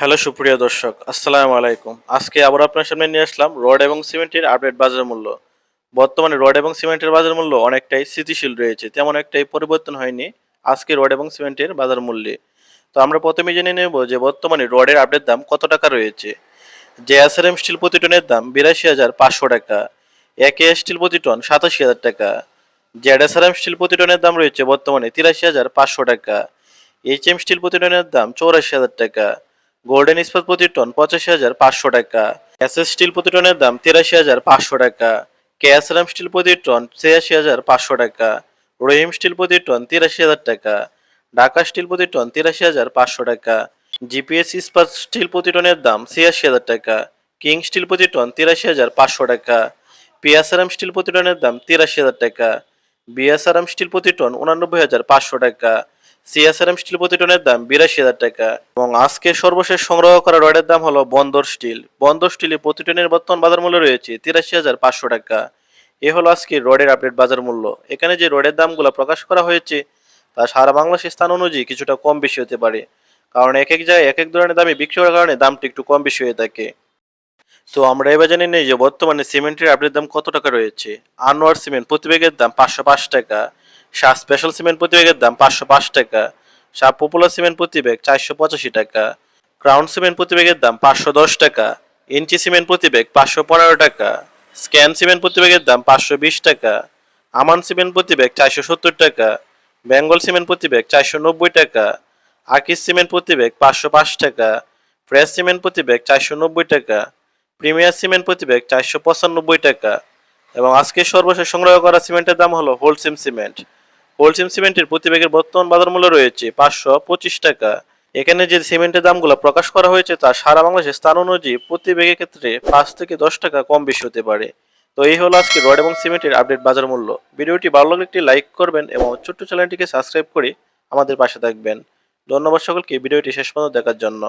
Hello, সুপ্রিয় দর্শক, আসসালামু আলাইকুম। আজকে আবার আপনার সামনে নিয়ে আসলাম রড এবং সিমেন্টের আপডেট বাজার মূল্য। বর্তমানে রড এবং সিমেন্টের বাজার মূল্য অনেকটাই স্থিতিশীল রয়েছে, তেমন একটাই পরিবর্তন হয়নি আজকে রড এবং সিমেন্টের বাজার মূল্যে। তো আমরা প্রথমে জেনে নেব যে বর্তমানে রডের আপডেট দাম কত টাকা রয়েছে। জেএসআরএম স্টিল প্রতি টনের দাম বিরাশি হাজার পাঁচশো টাকা, একে স্টিল প্রতি টন সাতাশি হাজার টাকা, জেডএসআরএম স্টিল প্রতি টনের দাম রয়েছে বর্তমানে তিরাশি হাজার পাঁচশো টাকা এইচ এম স্টিল প্রতি টনের দাম চৌরাশি হাজার টাকা গোল্ডেন ইস্পাত প্রতি টন পঁচাশি হাজার পাঁচশো টাকা। এস স্টিল প্রতি টনের দাম তিরাশি হাজার পাঁচশো টাকা। কেএসরাম স্টিল প্রতি টন ছিয়াশি হাজার পাঁচশো টাকা। রহিম স্টিল প্রতি টন তিরাশি হাজার টাকা। ঢাকা স্টিল প্রতি টন তিরাশি হাজার পাঁচশো টাকা। জিপিএস ইস্পাত স্টিল প্রতি টনের দাম ছিয়াশি হাজার টাকা। কিং স্টিল প্রতি টন তিরাশি হাজার পাঁচশো টাকা। পিএসআরএম স্টিল প্রতি টনের দাম তিরাশি হাজার টাকা। বিএসআরএম স্টিল প্রতি টন উনানব্বই হাজার পাঁচশো টাকা। সিএসআরএম স্টিল প্রতি টনের দাম বিরাশি হাজার টাকা এবং আজকে সর্বশেষ সংগ্রহ করা রডের দাম হলো বন্দর স্টিল। বন্দর স্টিলে প্রতি টনের বর্তমান বাজার মূল্য রয়েছে তিরাশি হাজার পাঁচশো টাকা। এ হলো আজকে রডের আপডেট বাজার মূল্য। এখানে যে রডের দামগুলো প্রকাশ করা হয়েছে, তা সারা বাংলাদেশের স্থান অনুযায়ী কিছুটা কম বেশি হতে পারে। কারণ এক এক জায়গায় এক এক ধরনের দামে বিক্রি করার কারণে দামটি একটু কম বেশি হয়ে থাকে। তো আমরা এবার জানি নেই যে বর্তমানে সিমেন্টের আপডেট দাম কত টাকা রয়েছে। আনোয়ার সিমেন্ট প্রতি ব্যাগের দাম পাঁচশো পাঁচ টাকা। শাহ স্পেশাল সিমেন্ট প্রতি ব্যাগের দাম পাঁচশো পাঁচ টাকা, শাহ পপুলার সিমেন্ট প্রতি ব্যাগ চারশো পঁচাশি টাকা ক্রাউন সিমেন্ট প্রতি ব্যাগের দাম পাঁচশো দশ টাকা, ইঞ্চি সিমেন্ট প্রতি ব্যাগ পাঁচশো পনেরো টাকা স্ক্যান সিমেন্ট প্রতি ব্যাগের দাম পাঁচশো বিশ টাকা, আমান সিমেন্ট প্রতি ব্যাগ চারশো সত্তর টাকা, বেঙ্গল সিমেন্ট প্রতি ব্যাগ চারশো নব্বই টাকা, আকিস সিমেন্ট প্রতি ব্যাগ পাঁচশো পাঁচ টাকা ফ্রেশ সিমেন্ট প্রতি ব্যাগ চারশো নব্বই টাকা প্রিমিয়ার সিমেন্ট প্রতি ব্যাগ চারশো পঁচানব্বই টাকা, এবং আজকে সর্বশেষ সংগ্রহ করা সিমেন্টের দাম হলো হোলসেম সিমেন্ট হোলসেম সিমেন্টের প্রতি ব্যাগের বর্তমান বাজার মূল্য রয়েছে পাঁচশো পঁচিশ টাকা। এখানে যে সিমেন্টের দামগুলো প্রকাশ করা হয়েছে, তা সারা বাংলাদেশের স্থান অনুযায়ী প্রতি ব্যাগের ক্ষেত্রে পাঁচ থেকে দশ টাকা কম বেশি হতে পারে। তো এই হলো আজকে রড এবং সিমেন্টের আপডেট বাজার মূল্য। ভিডিওটি ভালো লাগলে একটি লাইক করবেন এবং ছোট্ট চ্যানেলটিকে সাবস্ক্রাইব করে আমাদের পাশে থাকবেন। ধন্যবাদ সকলকে, ভিডিওটি শেষ পর্যন্ত দেখার জন্য।